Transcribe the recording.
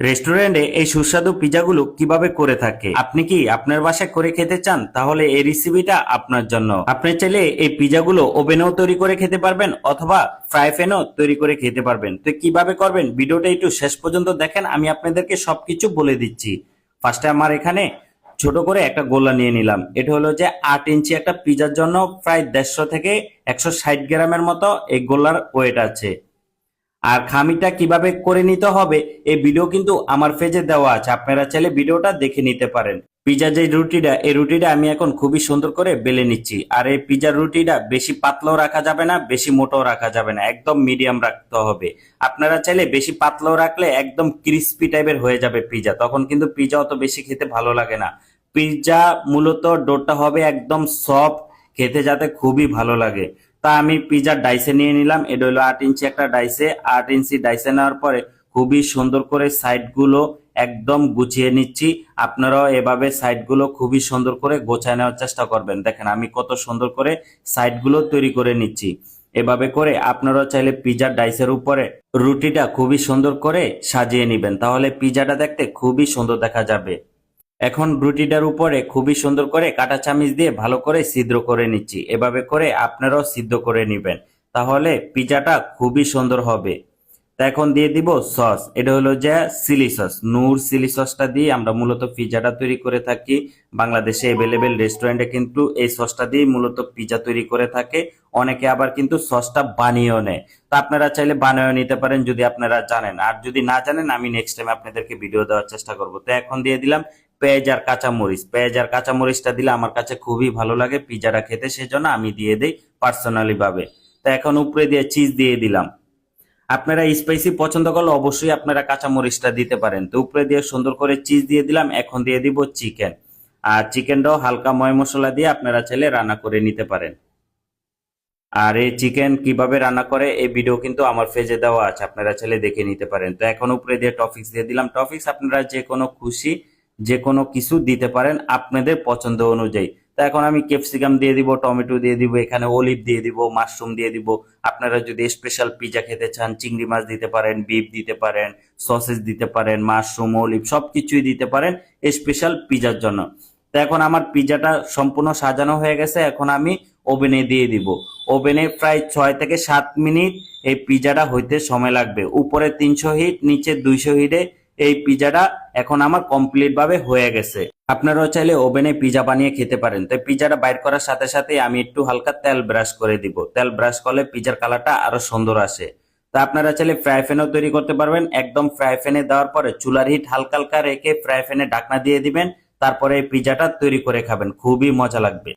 রেস্টুরেন্টে এই সুস্বাদু পিজাগুলো কীভাবে করে থাকে? আপনি কি আপনার বাসায় করে খেতে চান? তাহলে এই রেসিপিটা আপনার জন্য। আপনি চাইলে এই পিজাগুলো ওভেনেও তৈরি করে খেতে পারবেন অথবা ফ্রাই প্যানও তৈরি করে খেতে পারবেন। তো কীভাবে করবেন? ভিডিওটা একটু শেষ পর্যন্ত দেখেন, আমি আপনাদেরকে সবকিছু বলে দিচ্ছি। ফার্স্টে আমার এখানে ছোট করে একটা গোলা নিয়ে নিলাম। এটা হলো যে আট ইঞ্চি একটা পিজার জন্য প্রায় দেড়শো থেকে একশো ষাট গ্রামের মতো এই গোলার ওয়েট আছে। আর খামিটা কীভাবে করে নিতে হবে, এই ভিডিও কিন্তু আমার পেজে দেওয়া আছে। আপনারা চাইলে ভিডিওটা দেখে নিতে পারেন। পিজা যে রুটিটা, এই রুটিটা আমি এখন খুবই সুন্দর করে বেলে নিচ্ছি। আর এই পিজার রুটিটা বেশি পাতলাও রাখা যাবে না, বেশি মোটাও রাখা যাবে না। একদম মিডিয়াম রাখতে হবে। আপনারা চাইলে বেশি পাতলাও রাখলে একদম ক্রিস্পি টাইপের হয়ে যাবে পিজা তখন কিন্তু পিজা অত বেশি খেতে ভালো লাগে না। পিজা মূলত ডোরটা হবে একদম সফট খেতে যাতে খুবই ভালো লাগে। তা আমি পিজার ডাইসে নিয়ে নিলাম। এটা হলো আট ইঞ্চি একটা ডাইসে। আট ইঞ্চি ডাইসে নেওয়ার পরে খুবই সুন্দর করে সাইডগুলো একদম গুছিয়ে নিচ্ছি। আপনারাও এভাবে সাইডগুলো খুবই সুন্দর করে গোছায় নেওয়ার চেষ্টা করবেন। দেখেন, আমি কত সুন্দর করে সাইডগুলো তৈরি করে নিচ্ছি। এভাবে করে আপনারাও চাইলে পিজার ডাইসের উপরে রুটিটা খুবই সুন্দর করে সাজিয়ে নেবেন। তাহলে পিজাটা দেখতে খুবই সুন্দর দেখা যাবে। এখন রুটিটার উপরে খুবই সুন্দর করে কাটা চামিচ দিয়ে ভালো করে ছিদ্র করে নিচ্ছি। এভাবে করে আপনারাও সিদ্ধ করে নেবেন। তাহলে পিজাটা খুবই সুন্দর হবে। তা এখন দিয়ে দিব সস। এটা হলো যে সিলি সস। নূর সিলি সসটা দিয়ে আমরা মূলত পিজাটা তৈরি করে থাকি। বাংলাদেশে অ্যাভেলেবেল রেস্টুরেন্টে কিন্তু এই সসটা দিয়ে মূলত পিজা তৈরি করে থাকে। অনেকে আবার কিন্তু সসটা বানিয়েও নেয়। তা আপনারা চাইলে বানিয়েও নিতে পারেন যদি আপনারা জানেন। আর যদি না জানেন, আমি নেক্সট টাইম আপনাদেরকে ভিডিও দেওয়ার চেষ্টা করব। তো এখন দিয়ে দিলাম পেঁয়াজ আর কাঁচামরিচ। পেঁয়াজ আর কাঁচামরিচটা দিলে আমার কাছে খুবই ভালো লাগে পিজাটা খেতে, সেজন্য আমি দিয়ে দিই পার্সোনালি ভাবে। তো এখন উপরে দিয়ে চিজ দিয়ে দিলাম। আপনারা স্পাইসি পছন্দ করলে অবশ্যই আপনারা কাঁচামরিচটা দিতে পারেন। তো উপরে দিয়ে সুন্দর করে চিজ দিয়ে দিলাম, এখন দিয়ে দিব চিকেন আর চিকেনটাও হালকা ময় মশলা দিয়ে আপনারা চাইলে রান্না করে নিতে পারেন। আর এই চিকেন কীভাবে রান্না করে, এই ভিডিও কিন্তু আমার পেজে দেওয়া আছে, আপনারা চাইলে দেখে নিতে পারেন। তো এখন উপরে দিয়ে টপিক্স দিয়ে দিলাম। টপিক্স আপনারা যে কোনো খুশি যে কোনো কিছু দিতে পারেন আপনাদের পছন্দ অনুযায়ী। তো এখন আমি ক্যাপসিকাম দিয়ে দিব, টমেটো দিয়ে দিব, এখানে অলিভ দিয়ে দিব, মাশরুম দিয়ে দিব। আপনারা যদি স্পেশাল পিজা খেতে চান, চিংড়ি মাছ দিতে পারেন বিফ দিতে পারেন সসেস দিতে পারেন, মাশরুম, অলিভ সবকিছুই দিতে পারেন স্পেশাল পিজার জন্য। তো এখন আমার পিজাটা সম্পূর্ণ সাজানো হয়ে গেছে, এখন আমি ওভেনে দিয়ে দিব। ওভেনে প্রায় ছয় থেকে সাত মিনিট এই পিজাটা হইতে সময় লাগবে। উপরে তিনশো হিট নিচে দুইশো হিটে এই পিজাটা এখন আমার কমপ্লিট ভাবে হয়ে গেছে। আপনারাও চাইলে ওভেনে পিজা বানিয়ে খেতে পারেন। তো পিজাটা বাইর করার সাথে সাথে আমি একটু হালকা তেল ব্রাশ করে দিব। তেল ব্রাশ করলে পিজার কালারটা আরও সুন্দর আসে। তা আপনারা চাইলে ফ্রাই প্যানও তৈরি করতে পারবেন। একদম ফ্রাই প্যানে দেওয়ার পরে চুলার হিট হালকা হালকা রেখে ফ্রাই প্যানে ঢাকনা দিয়ে দিবেন। তারপরে এই পিজাটা তৈরি করে খাবেন। খুবই মজা লাগবে।